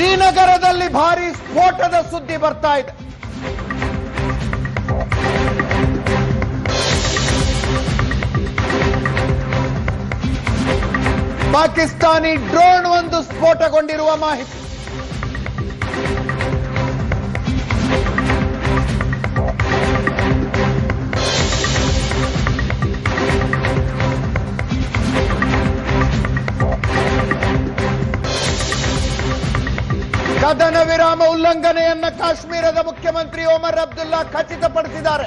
ಶ್ರೀನಗರದಲ್ಲಿ ಭಾರಿ ಸ್ಫೋಟದ ಸುದ್ದಿ ಬರ್ತಾ ಇದೆ. ಪಾಕಿಸ್ತಾನಿ ಡ್ರೋನ್ ಒಂದು ಸ್ಫೋಟಗೊಂಡಿರುವ ಮಾಹಿತಿ. ಕದನ ವಿರಾಮ ಉಲ್ಲಂಘನೆಯನ್ನ ಕಾಶ್ಮೀರದ ಮುಖ್ಯಮಂತ್ರಿ ಒಮರ್ ಅಬ್ದುಲ್ಲಾ ಖಚಿತಪಡಿಸಿದ್ದಾರೆ.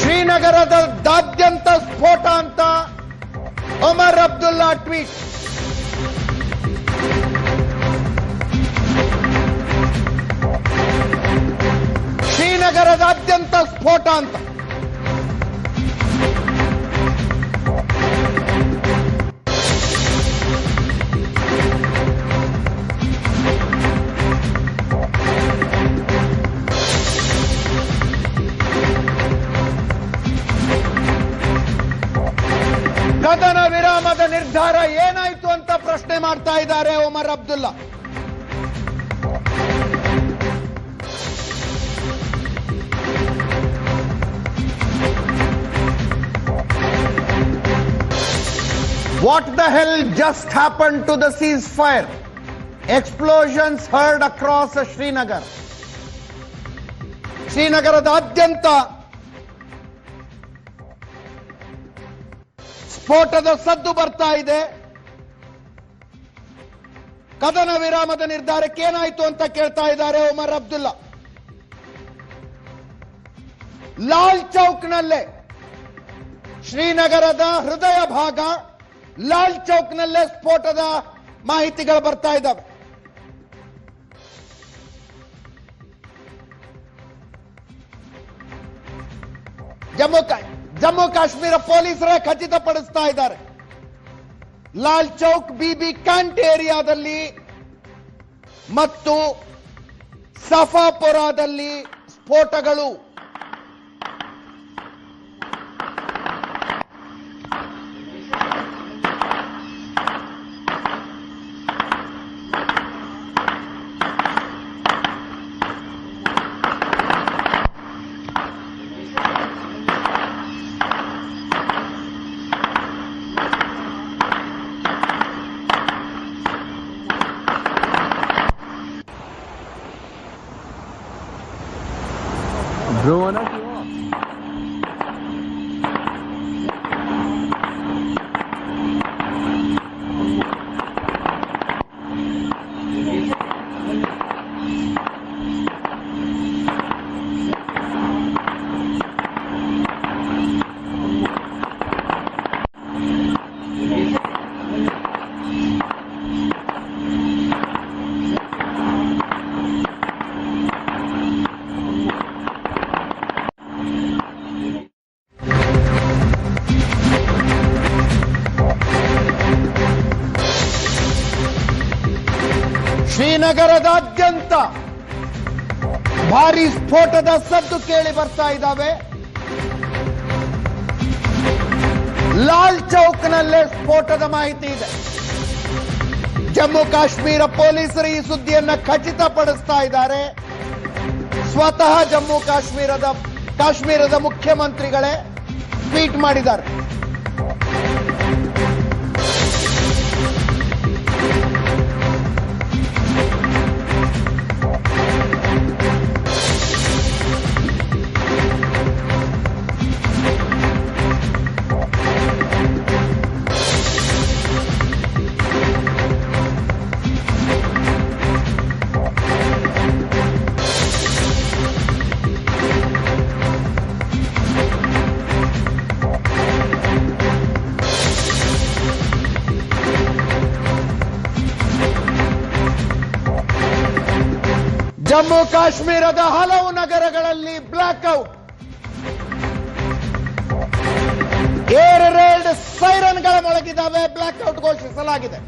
ಶ್ರೀನಗರದಾದ್ಯಂತ ಸ್ಫೋಟ ಅಂತ ಒಮರ್ ಅಬ್ದುಲ್ಲಾ ಟ್ವೀಟ್. ಶ್ರೀನಗರದಾದ್ಯಂತ ಸ್ಫೋಟ ಅಂತ. ನಿರ್ಧಾರ ಏನಾಯ್ತು ಅಂತ ಪ್ರಶ್ನೆ ಮಾಡ್ತಾ ಇದ್ದಾರೆ Omar Abdullah What the hell just happened to the ceasefire? Explosions heard across Srinagar. ಶ್ರೀನಗರದಾದ್ಯಂತ ಸ್ಫೋಟದ ಸದ್ದು ಬರ್ತಾ ಇದೆ. ಕದನ ವಿರಾಮದ ನಿರ್ಧಾರಕ್ಕೆ ಏನಾಯ್ತು ಅಂತ ಕೇಳ್ತಾ ಇದ್ದಾರೆ ಉಮರ್ ಅಬ್ದುಲ್ಲಾ. ಲಾಲ್ ಚೌಕ್ನಲ್ಲೇ ಶ್ರೀನಗರದ ಹೃದಯ ಭಾಗ ಲಾಲ್ ಚೌಕ್ನಲ್ಲೇ ಸ್ಫೋಟದ ಮಾಹಿತಿಗಳು ಬರ್ತಾ ಇದ್ದಾವೆ. ಜಮ್ಮು ಕಾ- ಜಮ್ಮು ಕಾಶ್ಮೀರ ಪೊಲೀಸರೇ ಖಚಿತಪಡಿಸ್ತಾ ಇದ್ದಾರೆ. ಲಾಲ್ ಚೌಕ್ ಬಿಬಿ ಕ್ಯಾಂಟ್ ಏರಿಯಾದಲ್ಲಿ ಮತ್ತು ಸಫಾಪುರದಲ್ಲಿ ಸ್ಫೋಟಗಳು. Ruin it. ಶ್ರೀನಗರದಾದ್ಯಂತ ಭಾರಿ ಸ್ಫೋಟದ ಸದ್ದು ಕೇಳಿ ಬರ್ತಾ ಇದ್ದಾವೆ. ಲಾಲ್ ಚೌಕ್ನಲ್ಲೇ ಸ್ಫೋಟದ ಮಾಹಿತಿ ಇದೆ. ಜಮ್ಮು ಕಾಶ್ಮೀರ ಪೊಲೀಸರು ಈ ಸುದ್ದಿಯನ್ನ ಖಚಿತಪಡಿಸ್ತಾ ಇದ್ದಾರೆ. ಸ್ವತಃ ಜಮ್ಮು ಕಾಶ್ಮೀರದ ಕಾಶ್ಮೀರದ ಮುಖ್ಯಮಂತ್ರಿಗಳೇ ಟ್ವೀಟ್ ಮಾಡಿದ್ದಾರೆ. ಜಮ್ಮು ಕಾಶ್ಮೀರದ ಹಲವು ನಗರಗಳಲ್ಲಿ ಬ್ಲಾಕ್ಔಟ್ ಏರ್ ರೇಡ್ ಸೈರನ್ಗಳ ಮೊಳಗಿದ್ದಾವೆ ಬ್ಲಾಕ್ಔಟ್ ಘೋಷಿಸಲಾಗಿದೆ.